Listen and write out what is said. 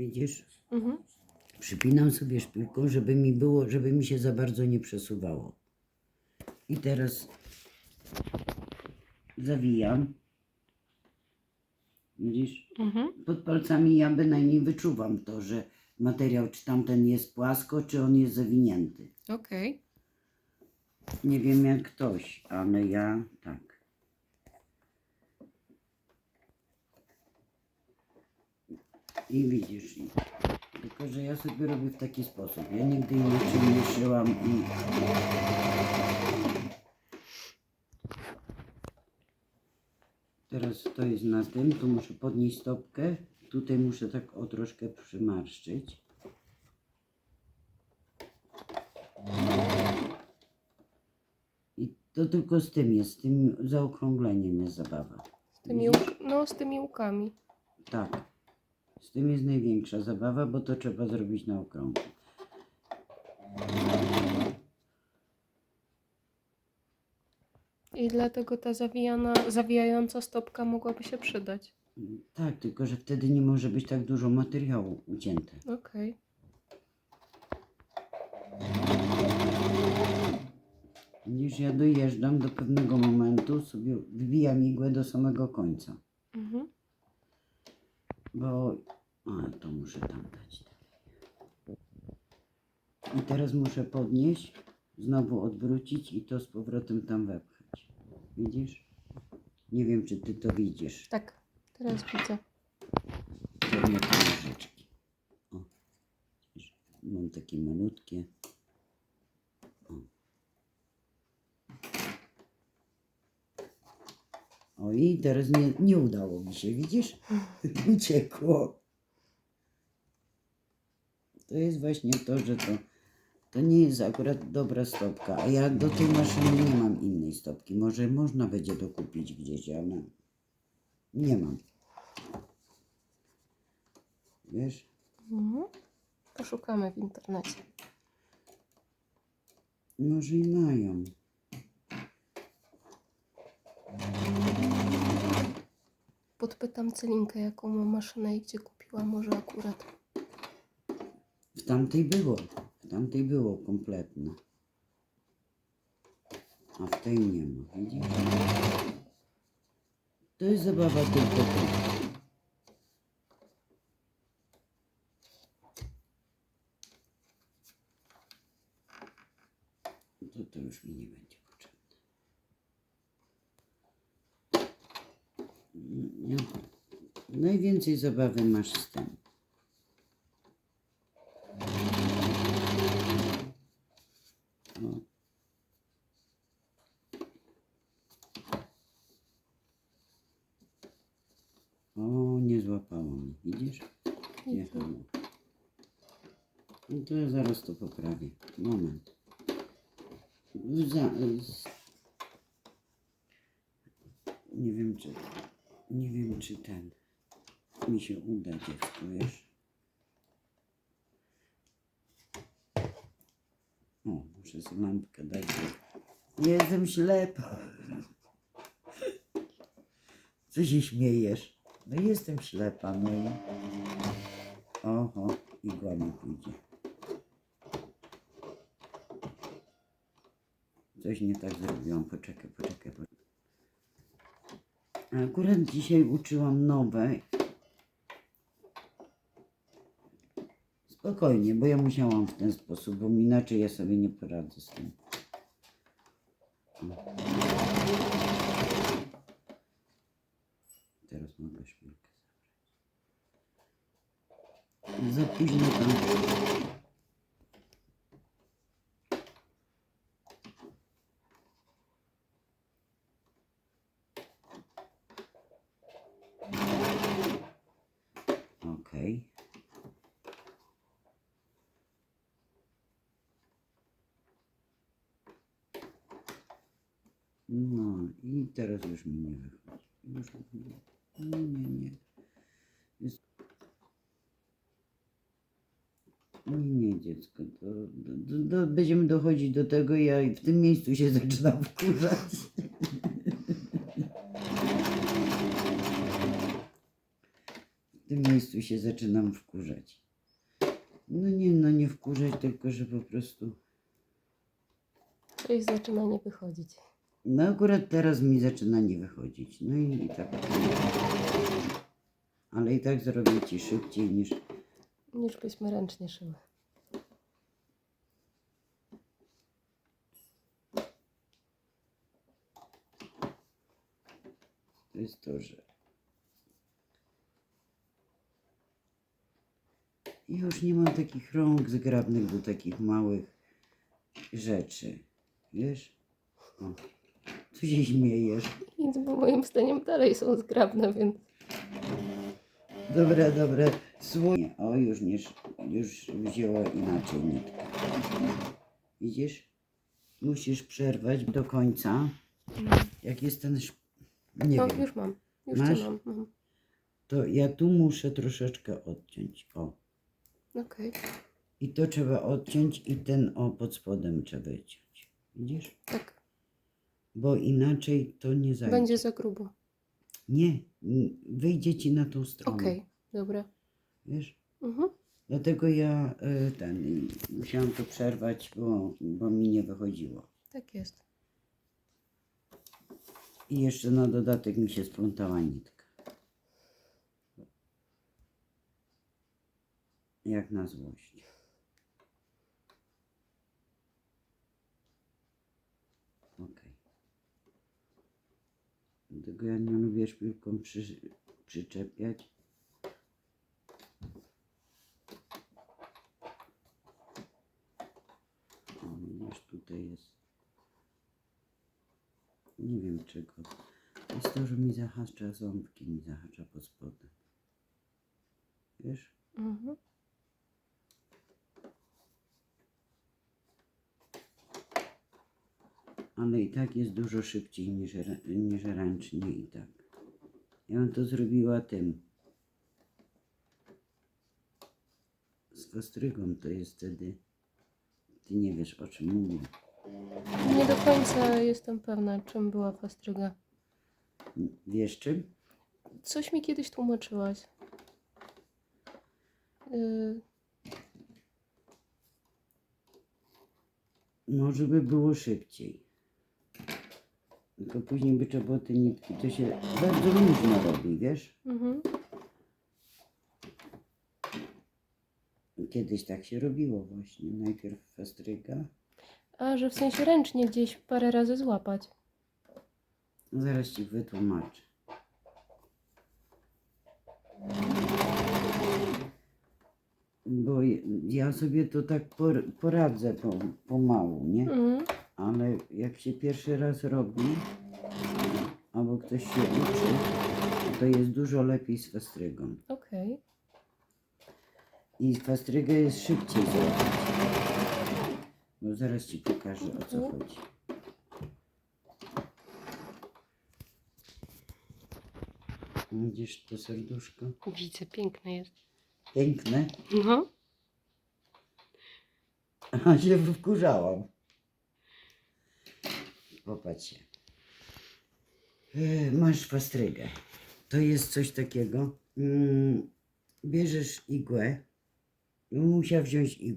Widzisz? Mhm. Przypinam sobie szpilką, żeby mi było, żeby mi się za bardzo nie przesuwało. I teraz zawijam. Widzisz? Mhm. Pod palcami ja bynajmniej wyczuwam to, że materiał, czy tamten jest płasko, czy on jest zawinięty. Okej. Nie wiem jak ktoś, ale ja tak. I widzisz, i, tylko że ja sobie robię w taki sposób. Ja nigdy inaczej nie szyłam i teraz to jest na tym, tu muszę podnieść stopkę, tutaj muszę tak o troszkę przymarszczyć. I to tylko z tym jest, z tym zaokrągleniem jest zabawa. Z tymi, no, z tymi łukami. Tak. Z tym jest największa zabawa, bo to trzeba zrobić na okrągło. I dlatego ta zawijana, zawijająca stopka mogłaby się przydać. Tak, tylko że wtedy nie może być tak dużo materiału ucięte. Okej. Widzisz, ja dojeżdżam do pewnego momentu, sobie wbijam igłę do samego końca. Bo... A, to muszę tam dać. I teraz muszę podnieść, znowu odwrócić i to z powrotem tam wepchać. Widzisz? Nie wiem, czy ty to widzisz. Tak, teraz widzę. Pewnie te nożyczki. O, widzisz, mam takie malutkie. I teraz nie, nie udało mi się, widzisz? Uciekło. To jest właśnie to, że to, to nie jest akurat dobra stopka, a ja do tej maszyny nie mam innej stopki. Może można będzie dokupić gdzieś, ale nie mam. Wiesz? Mhm. Poszukamy w internecie. Może i mają. Podpytam Celinkę, jaką ma maszynę i gdzie kupiła, może akurat. W tamtej było. W tamtej było kompletne. A w tej nie ma. Widzisz? To jest zabawa tylko. To, to już mi nie będzie potrzebne. Nie. Najwięcej zabawy masz z tym. O. O, nie złapało mnie, widzisz? Jechało. No to ja zaraz to poprawię. Moment. Za, z... Nie wiem czy... Nie wiem czy ten... Mi się uda dziecko, wiesz? O, muszę sobie lampkę dać. Jestem ślepa. Co się śmiejesz? No jestem ślepa, no i... Oho, igła mi pójdzie. Coś nie tak zrobiłam. Poczekaj, poczekaj. poczekaj. Akurat dzisiaj uczyłam nowe. Spokojnie, bo ja musiałam w ten sposób, bo inaczej ja sobie nie poradzę z tym. Teraz mogę szpilkę. Za późno tam. Okej. No i teraz już mi nie wychodzi. Nie, nie, nie. Jest... Nie, nie dziecko, to, do, do, będziemy dochodzić do tego ja w tym miejscu się zaczynam wkurzać. W tym miejscu się zaczynam wkurzać. No nie, no nie wkurzać, tylko że po prostu... Coś zaczyna nie wychodzić. No akurat teraz mi zaczyna nie wychodzić. No i, i tak. Ale i tak zrobię Ci szybciej niż... Niż byśmy ręcznie szyły. To jest to, że... I już nie mam takich rąk zgrabnych do takich małych rzeczy. Wiesz? O, tu się śmiejesz. Nic, bo moim zdaniem dalej są zgrabne, więc Dobra, dobra. Słonie. O, już nie, już wzięła inaczej nitkę. Widzisz? Musisz przerwać do końca. Jak jest ten... szp- Nie no, wiem. już mam. Już Masz? to mam. mam. To ja tu muszę troszeczkę odciąć. O. Okej, I to trzeba odciąć i ten o pod spodem trzeba wyciąć. Widzisz? tak. Bo inaczej to nie zajdzie. Będzie za grubo. Nie, wyjdzie ci na tą stronę. Okej, dobra. Wiesz? Mhm. Dlatego ja y, ten y, musiałam to przerwać, bo, bo mi nie wychodziło. Tak jest. I jeszcze na dodatek mi się splątała nitka. Jak na złość. Okej. Dlatego ja nie lubię szpilką przy, przyczepiać. O, widzisz, tutaj jest. Nie wiem czego. Jest to, że mi zahacza ząbki, mi zahacza pod spodem. Wiesz? Mhm. Ale i tak jest dużo szybciej niż, niż ręcznie i tak. Ja bym to zrobiła tym. Z kostrygą to jest wtedy. Ty nie wiesz o czym mówię. Nie do końca jestem pewna, czym była fastryga. Wiesz czym? Coś mi kiedyś tłumaczyłaś. Yy, Może by było szybciej. Tylko później by trzeba było te nitki. To się bardzo luźno robi, wiesz? mhm. Kiedyś tak się robiło właśnie. Najpierw fastryga. A, że w sensie ręcznie gdzieś parę razy złapać. Zaraz ci wytłumaczę. Bo ja sobie to tak por, poradzę po, pomału, nie? Mhm. Ale jak się pierwszy raz robi, albo ktoś się uczy, to jest dużo lepiej z fastrygą. Okej. I fastrygę jest szybciej zrobić. Bo zaraz ci pokażę o co Mhm. chodzi. Widzisz to serduszko? Widzę, piękne jest. Piękne. No. A się wkurzałam. Popatrzcie. Masz fastrygę. To jest coś takiego. Mm, bierzesz igłę. Musiał wziąć igłę.